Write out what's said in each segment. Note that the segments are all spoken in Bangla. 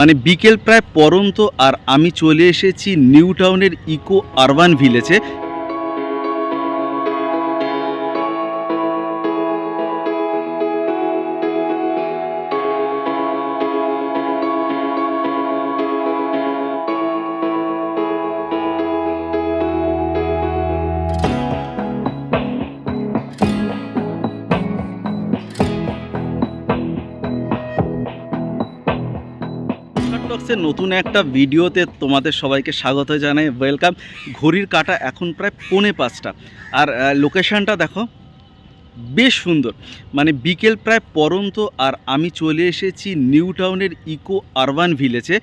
মানে বিকেল প্রায় পরন্ত আর আমি চলে এসেছি নিউ টাউনের ইকো আরবান ভিলেজে। টক্সের নতুন একটা ভিডিওতে তোমাদের সবাইকে স্বাগত জানাই। ওয়েলকাম ঘড়ির কাটা এখন প্রায় পৌনে পাঁচটা। আর লোকেশনটা দেখো, বেশ সুন্দর। মানে বিকেল প্রায় পরন্ত, আর আমি চলে এসেছি নিউ টাউনের ইকো আরবান ভিলেজে।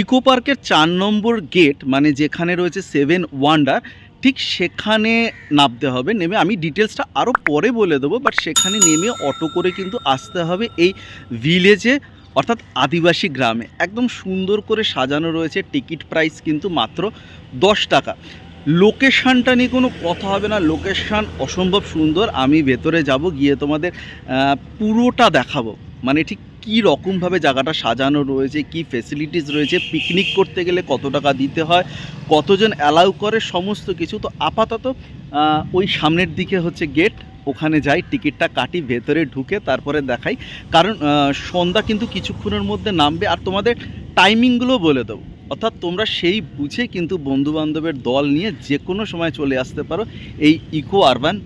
ইকো পার্কের চার নম্বর গেট মানে যেখানে রয়েছে সেভেন ওয়ান্ডার, ঠিক সেখানে নামতে হবে। নেমে আমি ডিটেলসটা আরও পরে বলে দেবো বাট সেখানে নেমে অটো করে কিন্তু আসতে হবে এই ভিলেজে। অর্থাৎ আদিবাসী গ্রামে। একদম সুন্দর করে সাজানো রয়েছে, টিকিট প্রাইস কিন্তু মাত্র দশ টাকা। লোকেশানটা নিয়ে কোনো কথা হবে না, লোকেশান অসম্ভব সুন্দর। আমি ভেতরে যাব, গিয়ে তোমাদের পুরোটা দেখাবো। মানে ঠিক কী রকমভাবে জায়গাটা সাজানো রয়েছে, কি ফেসিলিটিস রয়েছে পিকনিক করতে গেলে কত টাকা দিতে হয়, কতজন অ্যালাউ করে, সমস্ত কিছু। তো আপাতত ওই সামনের দিকে হচ্ছে গেট ওখানে যাই, টিকিটটা কাটি, ভেতরে ঢুকে তারপরে দেখাই। কারণ সন্ধ্যা কিন্তু কিছুক্ষণের মধ্যে নামবে। আর তোমাদের টাইমিংগুলো বলে দেবো। অর্থাৎ তোমরা সেই বুঝে কিন্তু বন্ধুবান্ধবের দল নিয়ে যে কোনো সময় চলে আসতে পারো এই ইকো আরবান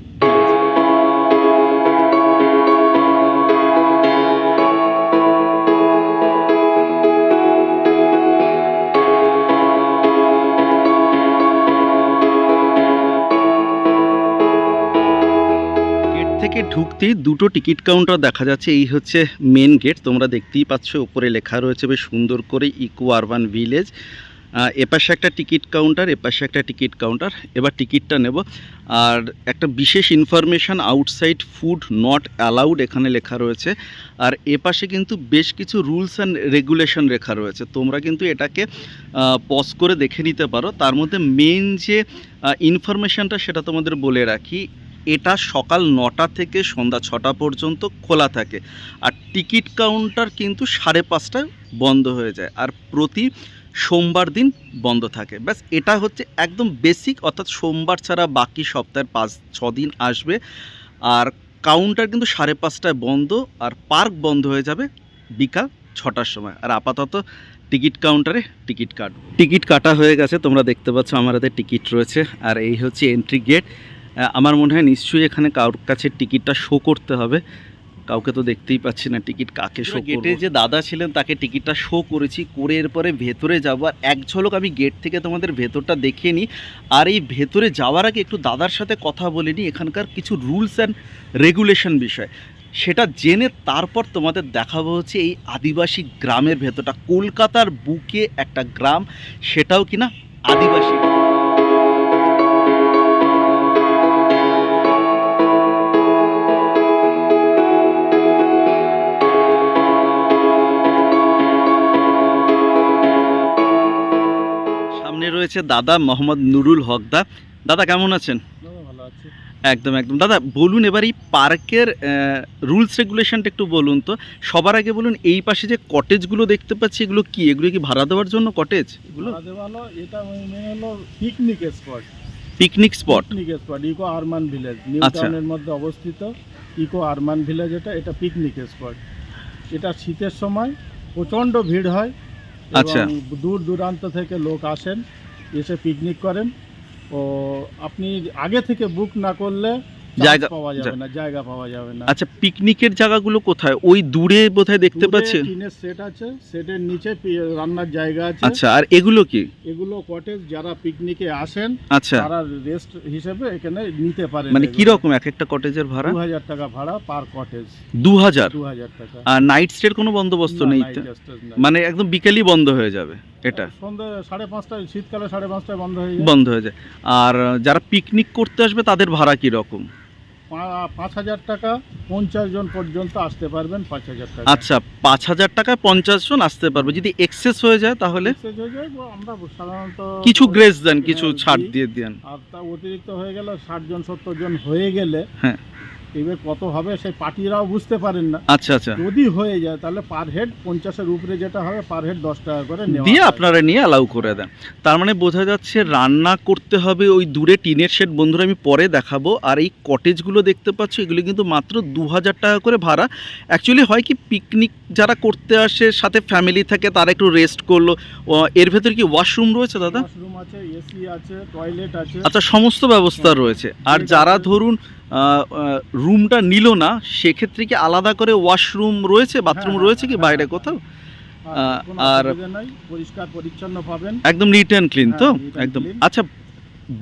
থেকে ঢুকতেই দুটো টিকিট কাউন্টার দেখা যাচ্ছে। এই হচ্ছে মেন গেট তোমরা দেখতেই পাচ্ছ, উপরে লেখা রয়েছে বেশ সুন্দর করে ইকো আরবান ভিলেজ এপাশে একটা টিকিট কাউন্টার, এপাশে একটা টিকিট কাউন্টার। এবার টিকিটটা নেব। আর একটা বিশেষ information outside food not allowed এখানে লেখা রয়েছে। আর এপাশে কিন্তু বেশ কিছু রুলস অ্যান্ড রেগুলেশন লেখা রয়েছে। তোমরা কিন্তু এটাকে পজ করে দেখে নিতে পারো। তার মধ্যে মেন যে ইনফরমেশানটা সেটা তোমাদের বলে রাখি। এটা সকাল নটা থেকে সন্ধ্যা ছটা পর্যন্ত খোলা থাকে। আর টিকিট কাউন্টার কিন্তু সাড়ে পাঁচটায় বন্ধ হয়ে যায় আর প্রতি সোমবার দিন বন্ধ থাকে। ব্যাস, এটা হচ্ছে একদম বেসিক অর্থাৎ সোমবার ছাড়া বাকি সপ্তাহের পাঁচ, ছ দিন আসবে। আর কাউন্টার কিন্তু সাড়ে পাঁচটায় বন্ধ আর পার্ক বন্ধ হয়ে যাবে বিকাল ছটার সময়। আর আপাতত টিকিট কাউন্টারে টিকিট কাট, টিকিট কাটা হয়ে গেছে। তোমরা দেখতে পাচ্ছ আমার হাতে টিকিট রয়েছে। আর এই হচ্ছে এন্ট্রি গেট আমার মনে হয় নিশ্চয়ই এখানে কারোর কাছে টিকিটটা শো করতে হবে। কাউকে তো দেখতেই পাচ্ছি না টিকিট কাকে শো গেটে যে দাদা ছিলেন তাকে টিকিটটা শো করেছি করে এরপরে ভেতরে যাব। আর এক ঝলক আমি গেট থেকে তোমাদের ভেতরটা দেখে নিই। আর এই ভেতরে যাওয়ার আগে একটু দাদার সাথে কথা বলে নিই এখানকার কিছু রুলস অ্যান্ড রেগুলেশন বিষয়। সেটা জেনে তারপর তোমাদের দেখাবো হচ্ছে এই আদিবাসী গ্রামের ভেতরটা। কলকাতার বুকে একটা গ্রাম সেটাও কিনা আদিবাসী। রয়েছে দাদা মোহাম্মদ নুরুল হকদা দাদা কেমন আছেন? একদম একদম। দাদা বলুন এবার এই পার্কের রুলস রেগুলেশনটা একটু বলুন তো। সবার আগে বলুন এই পাশে যে কটেজগুলো দেখতে পাচ্ছি এগুলো কি? এগুলো কি ভাড়া দেওয়ার জন্য কটেজ এগুলো? এটা হলো picnic spot picnic spot picnic spot eco Arman village new. টাউনের মধ্যে অবস্থিত ইকো আরমান ভিলেজ এটা এটা পিকনিক স্পট এটা শীতের সময় প্রচণ্ড ভিড় হয় আচ্ছা। দূর দূরান্ত থেকে লোক আসেন। এসে পিকনিক করেন। ও আপনি আগে থেকে বুক না করলে জায়গা- পাওয়া যাবে না জায়গা পাওয়া যাবে না। আচ্ছা পিকনিকের জায়গাগুলো কোথায়? ওই দূরে বোধহয় দেখতে দূরে পাচ্ছি টিনের সেট আছে সেটের নিচে রান্নার জায়গা আছে। আচ্ছা আর এগুলো কি? এগুলো কটেজ যারা পিকনিকে আসেন আচ্ছা। তারা রেস্ট হিসেবে এখানে নিতে পারে মানে কি রকম এক একটা কটেজের ভাড়া? দু হাজার টাকা ভাড়া পার কটেজ দু হাজার দু হাজার টাকা। আর নাইট স্টের কোনো বন্দোবস্ত নেই। মানে একদম বিকেলই বন্ধ হয়ে যাবে। এটা? সন্ধ্যে সাড়ে পাঁচটায় শীতকালে সাড়ে পাঁচটায় বন্ধ হয়ে যায়। বন্ধ হয়ে যায়। আর যারা পিকনিক করতে আসবে তাদের ভাড়া কি রকম পাঁচ হাজার টাকা পঞ্চাশ জন পর্যন্ত আসতে পারবেন পাঁচ হাজার টাকা। আচ্ছা পাঁচ হাজার টাকায় পঞ্চাশ জন আসতে পারবে। যদি এক্সেস হয়ে যায় তাহলে? হয়ে আমরা সাধারণত কিছু গ্রেস দেন কিছু হ্যাঁ, ছাড় দিয়ে দেন। আর তা অতিরিক্ত হয়ে গেলে ষাট জন সত্তর জন হয়ে গেলে হ্যাঁ। এবার কত হবে সেই পার্টিরাও বুঝতে পারেন না। আচ্ছা আচ্ছা। যদি হয়ে যায় তাহলে পার হেড পঞ্চাশের উপরে যেটা হবে পার হেড দশ টাকা করে নেওয়া দিয়ে আপনারা নিয়ে অ্যালাউ করে দেন। তার মানে বোঝা যাচ্ছে রান্না করতে হবে ওই দূরে টিনের শেড বন্ধুরা আমি পরে দেখাবো। আর এই কটেজগুলো দেখতে পাচ্ছ এগুলো কিন্তু মাত্র দু হাজার টাকা করে ভাড়া। অ্যাকচুয়ালি হয় কি পিকনিক যারা করতে আসে সাথে ফ্যামিলি থাকে তারা একটু রেস্ট করল। এর ভেতরে কি ওয়াশরুম রয়েছে দাদা? ওয়াশরুম আছে এসি আছে টয়লেট আছে। আচ্ছা সমস্ত ব্যবস্থা রয়েছে। আর যারা ধরুন রুমটা নিল না সেক্ষেত্রে কি আলাদা করে ওয়াশরুম রয়েছে বাথরুম হ্যাঁ, রয়েছে কি হ্যাঁ, বাইরে হ্যাঁ। কোথাও? আর পরিষ্কার পরিচ্ছন্ন পাবেন। একদম নিট অ্যান্ড ক্লিন তো? একদম। আচ্ছা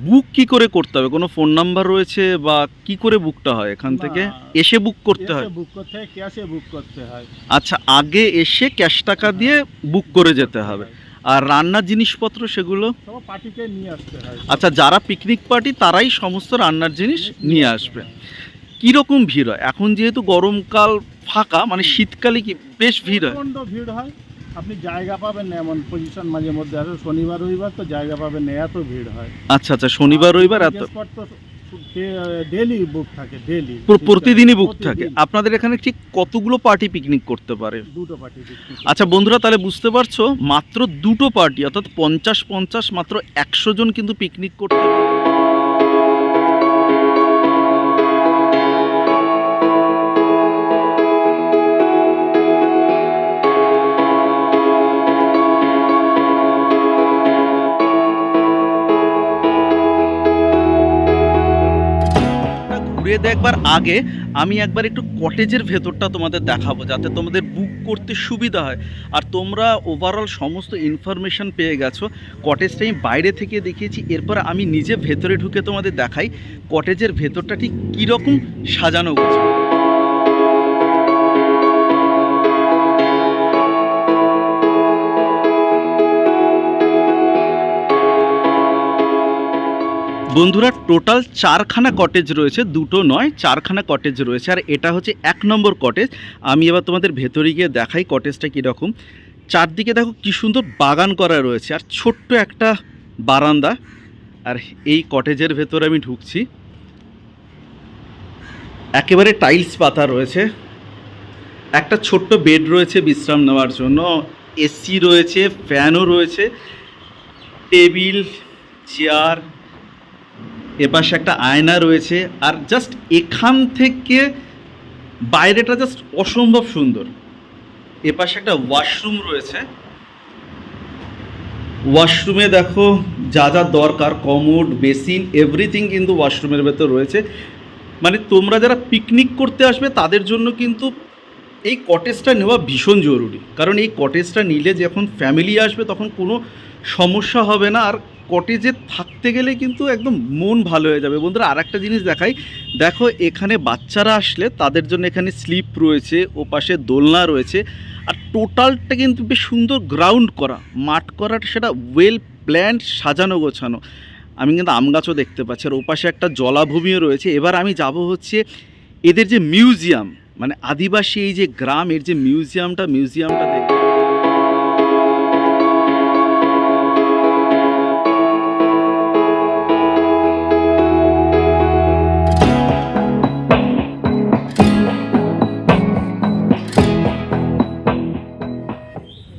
বুক কি করে করতে হবে? কোনো ফোন নাম্বার রয়েছে বা কি করে বুকটা হয় এখান থেকে? এসে বুক করতে হয়? বুক করতে হয় ক্যাশে বুক করতে হয়। আচ্ছা আগে এসে ক্যাশ টাকা দিয়ে বুক করে যেতে হবে। আর রান্নার জিনিসপত্র সেগুলো? সব পার্টিকে নিয়ে আসতে হয়। আচ্ছা যারা পিকনিক পার্টি তারাই সমস্ত রান্নার জিনিস নিয়ে আসবে। কীরকম ভিড় হয়? এখন যেহেতু গরমকাল ফাঁকা মানে শীতকালে কি বেশ ভিড় হয়? ভিড় হয়। আপনি জায়গা পাবেন না এমন পজিশন মাঝে মধ্যে। আছে শনিবার রবিবার তো জায়গা পাবেন না এত ভিড় হয়। আচ্ছা আচ্ছা শনিবার রবিবার এত ডেলি বুক থাকে ডেলি প্রতিদিনই বুক থাকে। আপনাদের এখানে ঠিক কতগুলো পার্টি পিকনিক করতে পারে? দুটো পার্টি আচ্ছা বন্ধুরা তাহলে বুঝতে পারছ মাত্র দুটো পার্টি অর্থাৎ পঞ্চাশ পঞ্চাশ মাত্র একশো জন কিন্তু পিকনিক করতে পারে। ঘুরে দেখবার আগে, আমি একবার একটু কটেজের ভেতরটা তোমাদের দেখাবো, যাতে তোমাদের বুক করতে সুবিধা হয়। আর তোমরা ওভারঅল সমস্ত ইনফরমেশান পেয়ে গেছো। কটেজটা আমি বাইরে থেকে দেখিয়েছি, এরপর আমি নিজে ভেতরে ঢুকে তোমাদের দেখাই কটেজের ভেতরটা ঠিক কীরকম সাজানো গোছানো। বন্ধুরা টোটাল চারখানা কটেজ রয়েছে, দুটো নয়, চারখানা কটেজ রয়েছে, আর এটা হচ্ছে এক নম্বর কটেজ আমি এবার তোমাদের ভেতরে গিয়ে দেখাই কটেজটা কীরকম। চারদিকে দেখো কি সুন্দর বাগান করা রয়েছে, আর ছোট্ট একটা বারান্দা। আর এই কটেজের ভেতরে আমি ঢুকছি। একেবারে টাইলস পাতা রয়েছে। একটা ছোট্ট বেড রয়েছে বিশ্রাম নেওয়ার জন্য। এসি রয়েছে ফ্যানও রয়েছে। টেবিল চেয়ার এপাশে একটা আয়না রয়েছে, আর জাস্ট এখান থেকে বাইরেটা জাস্ট অসম্ভব সুন্দর। এপাশে একটা ওয়াশরুম রয়েছে। ওয়াশরুমে দেখো, যা যা দরকার কমোড বেসিন এভরিথিং কিন্তু ওয়াশরুমের ভেতর রয়েছে। মানে তোমরা যারা পিকনিক করতে আসবে, তাদের জন্য কিন্তু এই কটেজটা নেওয়া ভীষণ জরুরি। কারণ এই কটেজটা নিলে যখন ফ্যামিলি আসবে, তখন কোনো সমস্যা হবে না। আর কটেজে থাকতে গেলে কিন্তু একদম মন ভালো হয়ে যাবে। বন্ধুরা আর একটা জিনিস দেখাই। দেখো, এখানে বাচ্চারা আসলে তাদের জন্য এখানে স্লিপ রয়েছে ও পাশে দোলনা রয়েছে। আর টোটালটা কিন্তু বেশ সুন্দর গ্রাউন্ড করা। মাঠ করাটা সেটা ওয়েল প্ল্যান্ড সাজানো গোছানো। আমি কিন্তু আম গাছও দেখতে পাচ্ছি। আর ওপাশে একটা জলাভূমিও রয়েছে। এবার আমি যাব হচ্ছে এদের যে মিউজিয়াম মানে আদিবাসী এই যে গ্রাম, এর যে মিউজিয়ামটা মিউজিয়ামটা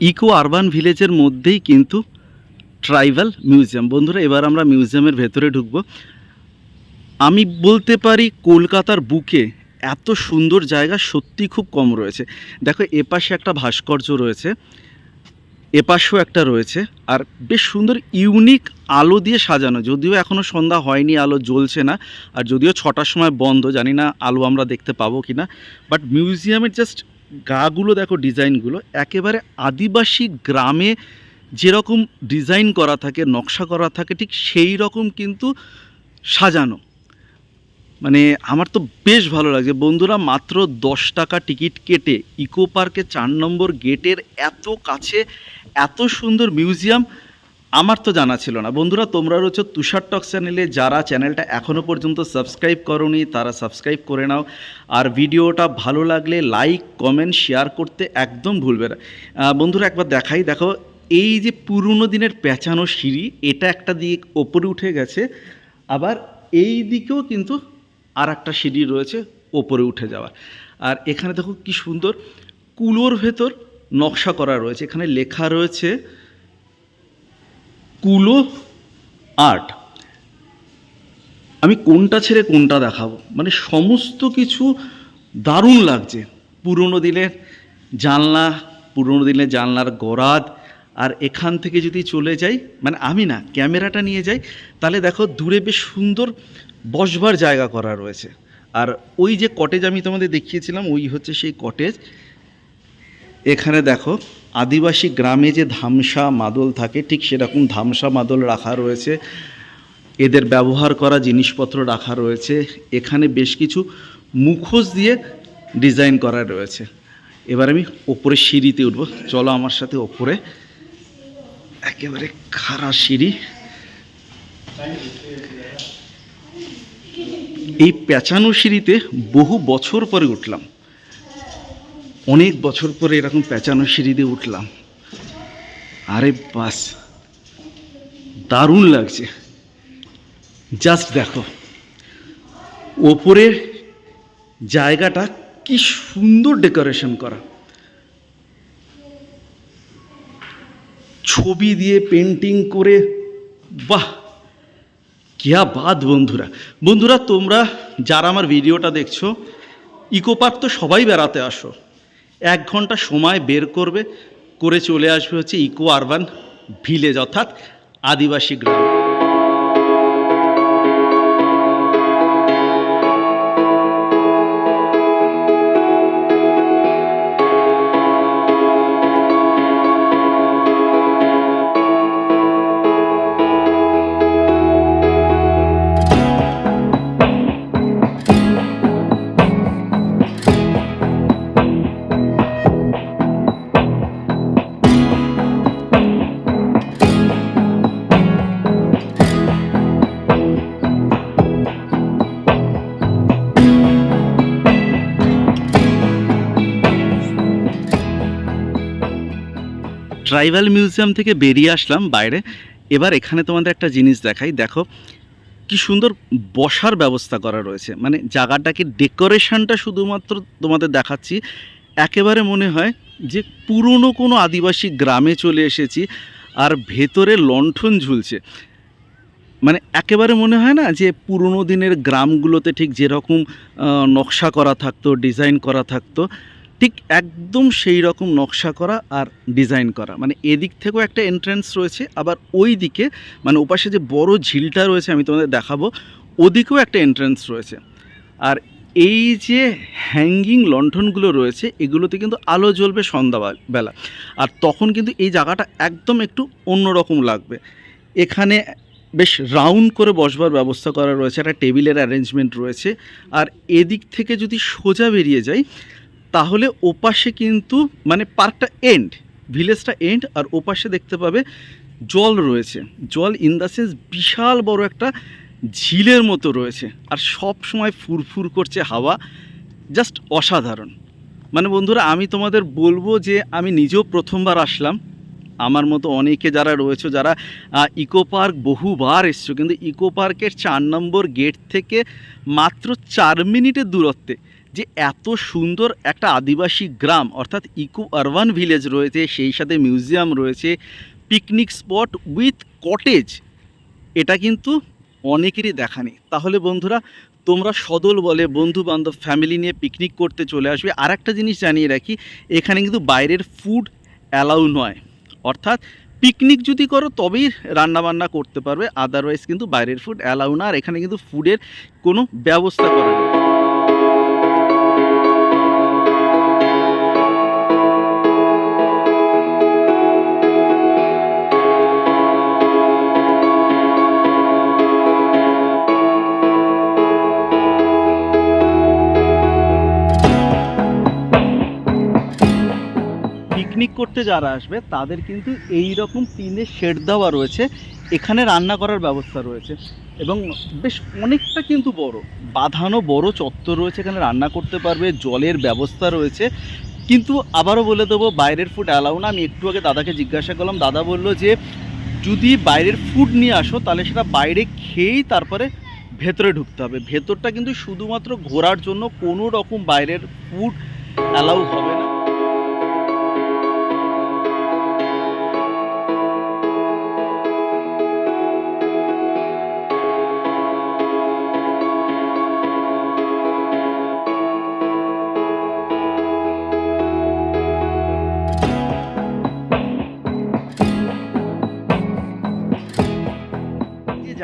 ইকো আরবান ভিলেজের মধ্যেই কিন্তু ট্রাইবাল মিউজিয়াম। বন্ধুরা, এবার আমরা মিউজিয়ামের ভেতরে ঢুকবো। আমি বলতে পারি কলকাতার বুকে এত সুন্দর জায়গা সত্যি খুব কম রয়েছে। দেখো, এপাশে একটা ভাস্কর্য রয়েছে, এপাশেও একটা রয়েছে, আর বেশ সুন্দর ইউনিক আলো দিয়ে সাজানো। যদিও এখনও সন্ধ্যা হয়নি, আলো জ্বলছে না, আর যদিও ছটার সময় বন্ধ, জানি না আলো আমরা দেখতে পাবো কি না বাট মিউজিয়ামের জাস্ট গাগুলো দেখো ডিজাইনগুলো, একেবারে আদিবাসী গ্রামে যেরকম ডিজাইন করা থাকে, নকশা করা থাকে, ঠিক সেই রকম কিন্তু সাজানো। মানে আমার তো বেশ ভালো লাগছে। বন্ধুরা, মাত্র দশ টাকা টিকিট কেটে ইকো পার্কে চার নম্বর গেটের এত কাছে এত সুন্দর মিউজিয়াম আমার তো জানা ছিল না। বন্ধুরা, তোমরা রয়েছে তুষার টক চ্যানেলে। যারা চ্যানেলটা এখনও পর্যন্ত সাবস্ক্রাইব করনি, তারা সাবস্ক্রাইব করে নাও। আর ভিডিওটা ভালো লাগলে লাইক, কমেন্ট, শেয়ার করতে একদম ভুলবে না। বন্ধুরা, একবার দেখাই। দেখো, এই যে পুরনো দিনের পেঁচানো সিঁড়ি, এটা একটা দিক ওপরে উঠে গেছে। আবার এই দিকেও কিন্তু আর একটা সিঁড়ি রয়েছে ওপরে উঠে যাওয়ার। আর এখানে দেখো কি সুন্দর, কুলোর ভেতর নকশা করা রয়েছে। এখানে লেখা রয়েছে কুলো আর্ট। আমি কোনটা ছেড়ে কোনটা দেখাবো? মানে সমস্ত কিছু দারুণ লাগছে। পুরনো দিনের জানলা, পুরনো দিনের জানলার গরাদ, আর এখান থেকে যদি চলে যাই মানে আমি না, ক্যামেরাটা নিয়ে যাই, তাহলে দেখো দূরে বেশ সুন্দর বসবার জায়গা করা রয়েছে। আর ওই যে কটেজ আমি তোমাদের দেখিয়েছিলাম, ওই হচ্ছে সেই কটেজ এখানে দেখো আদিবাসী গ্রামে যে ধামসা মাদল থাকে, ঠিক সেরকম ধামসা মাদল রাখা রয়েছে। এদের ব্যবহার করা জিনিসপত্র রাখা রয়েছে। এখানে বেশ কিছু মুখোশ দিয়ে ডিজাইন করা রয়েছে। এবার আমি ওপরে সিঁড়িতে উঠবো। চলো আমার সাথে ওপরে। একেবারে খাড়া সিঁড়ি। এই পেঁচানো সিঁড়িতে বহু বছর পরে উঠলাম। অনেক বছর পরে এরকম প্যাঁচানো সিঁড়ি দিয়ে উঠলাম। আরে বাস, দারুণ লাগছে। জাস্ট দেখো, ওপরের জায়গাটা কি সুন্দর ডেকোরেশন করা। ছবি দিয়ে পেন্টিং করে, বাহ! কিয়া বাদ বন্ধুরা। বন্ধুরা, তোমরা যারা আমার ভিডিওটা দেখছ ইকো পার্ক তো সবাই বেড়াতে আসো। এক ঘণ্টা সময় বের করবে, করে চলে আসবে হচ্ছে ইকো আরবান ভিলেজ অর্থাৎ আদিবাসী গ্রাম। ট্রাইবাল মিউজিয়াম থেকে বেরিয়ে আসলাম বাইরে। এবার এখানে তোমাদের একটা জিনিস দেখাই। দেখো, কি সুন্দর বসার ব্যবস্থা করা রয়েছে। মানে জায়গাটাকে ডেকোরেশনটা শুধুমাত্র তোমাদের দেখাচ্ছি। একেবারে মনে হয় যে পুরনো কোনো আদিবাসী গ্রামে চলে এসেছি আর ভেতরে লণ্ঠন ঝুলছে। মানে একেবারে মনে হয় না যে পুরনো দিনের গ্রামগুলোতে ঠিক যেরকম নকশা করা থাকতো, ডিজাইন করা থাকতো। ঠিক একদম সেই রকম নকশা করা আর ডিজাইন করা। মানে এদিক থেকেও একটা এন্ট্রান্স রয়েছে, আবার ওই দিকে মানে ওপাশে যে বড় ঝিলটা রয়েছে আমি তোমাদের দেখাবো, ওদিকেও একটা এন্ট্রান্স রয়েছে। আর এই যে হ্যাঙ্গিং লণ্ঠনগুলো রয়েছে, এগুলোতে কিন্তু আলো জ্বলবে সন্ধ্যা বেলা। আর তখন কিন্তু এই জায়গাটা একদম একটু অন্যরকম লাগবে। এখানে বেশ রাউন্ড করে বসবার ব্যবস্থা করা রয়েছে, একটা টেবিলের অ্যারেঞ্জমেন্ট রয়েছে। আর এদিক থেকে যদি সোজা বেরিয়ে যাই তাহলে ওপাশে কিন্তু মানে পার্কটা এন্ড ভিলেজটা এন্ড আর ওপাশে দেখতে পাবে জল রয়েছে। জল ইন দ্য সেন্স বিশাল বড় একটা ঝিলের মতো রয়েছে আর সব সময় ফুরফুর করছে হাওয়া জাস্ট অসাধারণ। মানে বন্ধুরা, আমি তোমাদের বলব যে আমি নিজেও প্রথমবার আসলাম। আমার মতো অনেকে যারা রয়েছে, যারা ইকো পার্ক বহুবার এসছো, কিন্তু ইকো পার্কের চার নম্বর গেট থেকে মাত্র চার মিনিটের দূরত্বে যে এত সুন্দর একটা আদিবাসী গ্রাম, অর্থাৎ ইকো আরবান ভিলেজ রয়েছে, সেই সাথে মিউজিয়াম রয়েছে, পিকনিক স্পট উইথ কটেজ, এটা কিন্তু অনেকেরই দেখা নেই। তাহলে বন্ধুরা, তোমরা সদল বলে বন্ধু বান্ধব ফ্যামিলি নিয়ে পিকনিক করতে চলে আসবে। আর একটা জিনিস জানিয়ে রাখি, এখানে কিন্তু বাইরের ফুড অ্যালাউ নয়। অর্থাৎ পিকনিক যদি করো, তবেই রান্নাবান্না করতে পারবে, আদারওয়াইজ কিন্তু বাইরের ফুড অ্যালাউ না, আর এখানে কিন্তু ফুডের কোনো ব্যবস্থা করা নেই। পিকনিক করতে যারা আসবে, তাদের কিন্তু এই রকম টিনের শেড দেওয়া রয়েছে। এখানে রান্না করার ব্যবস্থা রয়েছে। এবং বেশ অনেকটা কিন্তু বড়, বাঁধানো বড় চত্বর রয়েছে এখানে রান্না করতে পারবে, জলের ব্যবস্থা রয়েছে। কিন্তু আবারও বলে দেবো, বাইরের ফুড অ্যালাউ না। আমি একটু আগে দাদাকে জিজ্ঞাসা করলাম, দাদা বলল যে, যদি বাইরের ফুড নিয়ে আসো, তাহলে সেটা বাইরে খেয়েই তারপরে ভেতরে ঢুকতে হবে। ভেতরটা কিন্তু শুধুমাত্র ঘোরার জন্য কোনো রকম বাইরের ফুড অ্যালাউ হবে না।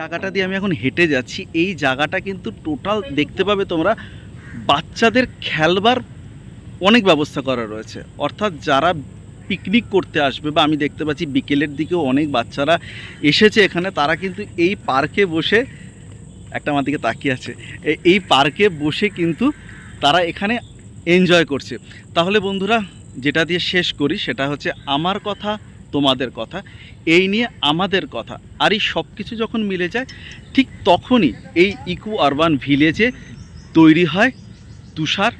জায়গাটা দিয়ে আমি এখন হেঁটে যাচ্ছি। এই জায়গাটা কিন্তু টোটাল দেখতে পাবে তোমরা, বাচ্চাদের খেলবার অনেক ব্যবস্থা করা রয়েছে। অর্থাৎ যারা পিকনিক করতে আসবে বা আমি দেখতে পাচ্ছি বিকেলের দিকেও অনেক বাচ্চারা এসেছে এখানে, তারা কিন্তু এই পার্কে বসে, একটা আমার দিকে তাকিয়ে আছে এই পার্কে বসে কিন্তু তারা এখানে এনজয় করছে। তাহলে বন্ধুরা, যেটা দিয়ে শেষ করি সেটা হচ্ছে, আমার কথা তোমাদের কথা, এই নিয়ে আমাদের কথা। আর এই সব কিছু যখন মিলে যায়, ঠিক তখনই এই ইকো আরবান ভিলেজে তৈরি হয় তুষার